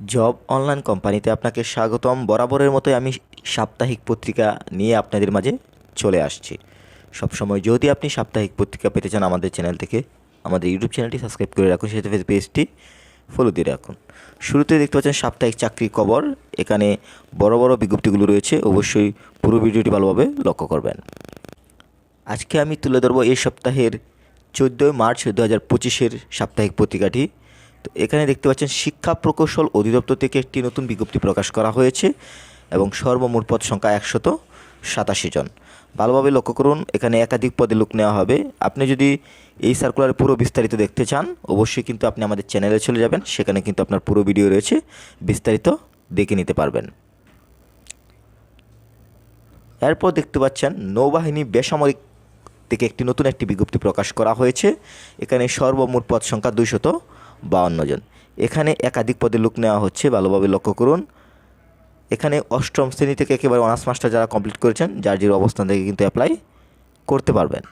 Job online কোম্পানিতে আপনাকে স্বাগতম। বরাবরের মতোই আমি সাপ্তাহিক পত্রিকা নিয়ে আপনাদের মাঝে চলে আসছি। সবসময় যদি আপনি সাপ্তাহিক পত্রিকা পেতে চান আমাদের চ্যানেল থেকে, আমাদের ইউটিউব চ্যানেলটি সাবস্ক্রাইব করে রাখুন সেটা ফেস পেজটি ফলো দিয়ে রাখুন। শুরুতে দেখতে পাচ্ছেন সাপ্তাহিক চাকরির খবর এখানে বড় বড় বিজ্ঞপ্তিগুলো রয়েছে, অবশ্যই পুরো ভিডিওটি ভালোভাবে লক্ষ্য করবেন। আজকে আমি তুলে ধরবো এই সপ্তাহের চোদ্দোই মার্চ দু হাজার পঁচিশের সাপ্তাহিক পত্রিকাটি। তো এখানে দেখতে পাচ্ছেন শিক্ষা প্রকৌশল অধিদপ্তর থেকে একটি নতুন বিজ্ঞপ্তি প্রকাশ করা হয়েছে এবং সর্বমোট পদ সংখ্যা একশত সাতাশি জন। ভালোভাবে লক্ষ্য করুন, এখানে একাধিক পদে লোক নেওয়া হবে। আপনি যদি এই সার্কুলার পুরো বিস্তারিত দেখতে চান, অবশ্যই কিন্তু আপনি আমাদের চ্যানেলে চলে যাবেন। সেখানে কিন্তু আপনার পুরো ভিডিও রয়েছে। বিস্তারিত দেখে নিতে পারবেন। এরপর দেখতে পাচ্ছেন, নৌবাহিনী বেসামরিক থেকে একটি নতুন একটি বিজ্ঞপ্তি প্রকাশ করা হয়েছে। এখানে সর্বমোট পদ সংখ্যা দুইশত বাউন্ন জন এখানে একাধিক পদে লোক নেওয়া হচ্ছে, ভালোভাবে লক্ষ্য করুন। এখানে অষ্টম শ্রেণি থেকে একেবারে অনার্স মাস্টার যারা কমপ্লিট করেছেন, যার জিরো অবস্থান থেকে কিন্তু অ্যাপ্লাই করতে পারবেন।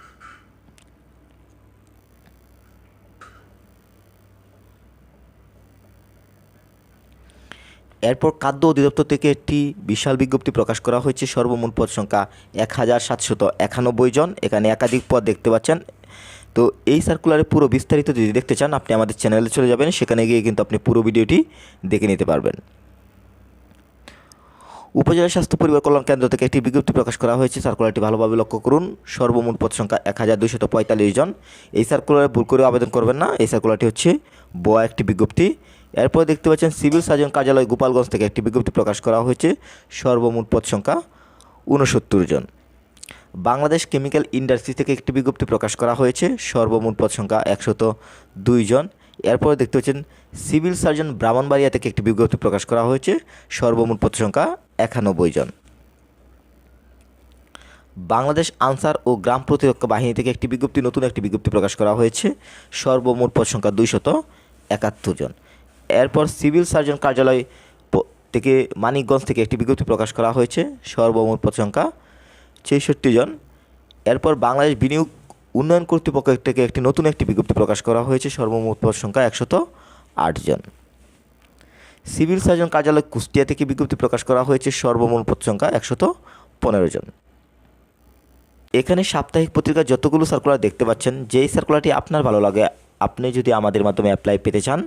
এরপর খাদ্য অধিদপ্তর থেকে একটি বিশাল বিজ্ঞপ্তি প্রকাশ করা হয়েছে, সর্বমোট পদ সংখ্যা এক হাজার সাতশত একানব্বই জন। এখানে একাধিক পদ দেখতে পাচ্ছেন তো এই সার্কুলারের পুরো বিস্তারিত যদি দেখতে চান, আপনি আমাদের চ্যানেলে চলে যাবেন, সেখানে গিয়ে কিন্তু আপনি পুরো ভিডিওটি দেখে নিতে পারবেন। উপজেলা স্বাস্থ্য পরিবার কল্যাণ কেন্দ্র থেকে একটি বিজ্ঞপ্তি প্রকাশ করা হয়েছে। সার্কুলারটি ভালোভাবে লক্ষ্য করুন। সর্বমোট পদ সংখ্যা এক হাজার দুইশত পঁয়তাল্লিশ জন। এই সার্কুলারে ভুল করে আবেদন করবেন না। এই সার্কুলারটি হচ্ছে বোয়া একটি বিজ্ঞপ্তি। এরপর দেখতে পাচ্ছেন, সিভিল সার্জন কার্যালয় গোপালগঞ্জ থেকে একটি বিজ্ঞপ্তি প্রকাশ করা হয়েছে। সর্বমোট পদ সংখ্যা ঊনসত্তর জন। বাংলাদেশ কেমিক্যাল ইন্ডাস্ট্রি থেকে একটি বিজ্ঞপ্তি প্রকাশ করা হয়েছে। সর্বমোট পদ সংখ্যা একশত দুই জন। এরপর দেখতে পাচ্ছেন, সিভিল সার্জন ব্রাহ্মণবাড়িয়া থেকে একটি বিজ্ঞপ্তি প্রকাশ করা হয়েছে। সর্বমোট পদ সংখ্যা একানব্বই জন। বাংলাদেশ আনসার ও গ্রাম প্রতিরক্ষা বাহিনী থেকে একটি বিজ্ঞপ্তি, নতুন একটি বিজ্ঞপ্তি প্রকাশ করা হয়েছে। সর্বমোট পদ সংখ্যা দুইশত একাত্তর জন। এরপর সিভিল সার্জন কার্যালয় থেকে মানিকগঞ্জ থেকে একটি বিজ্ঞপ্তি প্রকাশ করা হয়েছে। সর্বমোট পদ সংখ্যা ছেষট্টি জন। এরপর বাংলাদেশ বিনিয়োগ উন্নয়ন কর্তৃপক্ষ থেকে একটি নতুন একটি বিজ্ঞপ্তি প্রকাশ করা হয়েছে। সর্বমোট পদ সংখ্যা একশত জন। সিভিল সার্জন কার্যালয় কুষ্টিয়া থেকে বিজ্ঞপ্তি প্রকাশ করা হয়েছে। সর্বমোট পদ সংখ্যা একশত পনেরো জন। এখানে সাপ্তাহিক পত্রিকার যতগুলো সার্কুলার দেখতে পাচ্ছেন, যেই সার্কুলারটি আপনার ভালো লাগে, আপনি যদি আমাদের মাধ্যমে অ্যাপ্লাই পেতে চান,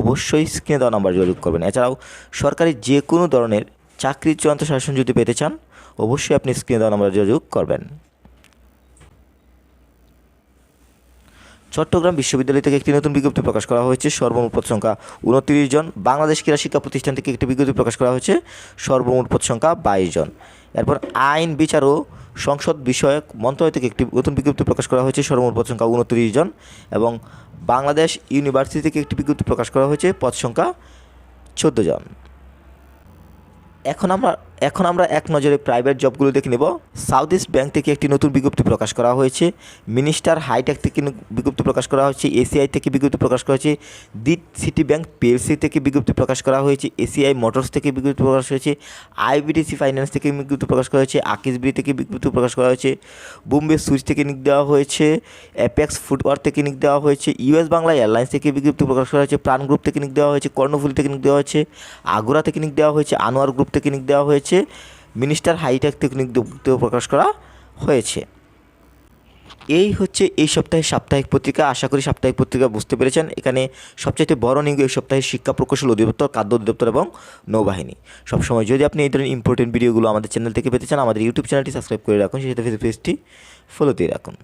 অবশ্যই স্ক্রিনে দেওয়া নাম্বার যোগাযোগ করবেন। এছাড়াও সরকারি যে কোনো ধরনের চাকরির চূড়ান্ত শাসন যদি পেতে চান অবশ্যই আপনি স্ক্রিনে দেওয়া নাম্বার যোগাযোগ করবেন। চট্টগ্রাম বিশ্ববিদ্যালয় থেকে একটি নতুন বিজ্ঞপ্তি প্রকাশ করা হয়েছে। সর্বমোট পদ সংখ্যা উনত্রিশ জন। বাংলাদেশ ক্রীড়া শিক্ষা প্রতিষ্ঠান থেকে একটি বিজ্ঞপ্তি প্রকাশ করা হয়েছে। সর্বমোট পদ সংখ্যা বাইশ জন। এরপর আইন, বিচার ও সংসদ বিষয়ক মন্ত্রণালয় থেকে একটি নতুন বিজ্ঞপ্তি প্রকাশ করা হয়েছে। সর্বমোট পদ সংখ্যা উনত্রিশ জন এবং বাংলাদেশ ইউনিভার্সিটি থেকে একটি বিজ্ঞপ্তি প্রকাশ করা হয়েছে। পদ সংখ্যা চোদ্দ জন। এখন আমরা এখন আমরা এক নজরে প্রাইভেট জবগুলো দেখে নেব। সাউথ ইস্ট ব্যাংক থেকে একটি নতুন বিজ্ঞপ্তি প্রকাশ করা হয়েছে। মিনিস্টার হাইটেক থেকে বিজ্ঞপ্তি প্রকাশ করা হয়েছে। এসিআই থেকে বিজ্ঞপ্তি প্রকাশ করা হয়েছে। দিট সিটি ব্যাংক পিএলসি থেকে বিজ্ঞপ্তি প্রকাশ করা হয়েছে। এসিআই মোটরস থেকে বিজ্ঞপ্তি প্রকাশ হয়েছে। আইবিডিসি ফাইন্যান্স থেকে বিজ্ঞপ্তি প্রকাশ করা হয়েছে। আকিসবি থেকে বিজ্ঞপ্তি প্রকাশ করা হয়েছে। বোম্বে সুইচ থেকে নিক দেওয়া হয়েছে। অ্যাপেক্স ফুটওয়ার থেকে নিক দেওয়া হয়েছে। ইউএস বাংলা এয়ারলাইন্স থেকে বিজ্ঞপ্তি প্রকাশ করা হয়েছে। প্রাণ গ্রুপ থেকে নিক দেওয়া হয়েছে। কর্ণফুলি থেকে নিক দেওয়া হয়েছে। আগুরা থেকে নিক দেওয়া হয়েছে। আনোয়ার গ্রুপ থেকে নিক দেওয়া হয়েছে। মিনিস্টার হাইটেক নিক প্রকাশ করা হয়েছে। এই হচ্ছে এই সপ্তাহের সাপ্তাহিক পত্রিকা। আশা করি সাপ্তাহিক পত্রিকা বুঝতে পেরেছেন। এখানে সবচাইতে বড় নিয়োগ এই সপ্তাহে শিক্ষা প্রকৌশল অধিদপ্তর, খাদ্য অধিদপ্তর এবং নৌবাহিনী। সবসময় যদি আপনি এই ধরনের ইম্পর্টেন্ট ভিডিওগুলো আমাদের চ্যানেল থেকে পেতে চান, আমাদের ইউটিউব চ্যানেলটি সাবস্ক্রাইব করে রাখুন। সেটা ফেসবুক পেজটি ফলো দিয়ে রাখুন।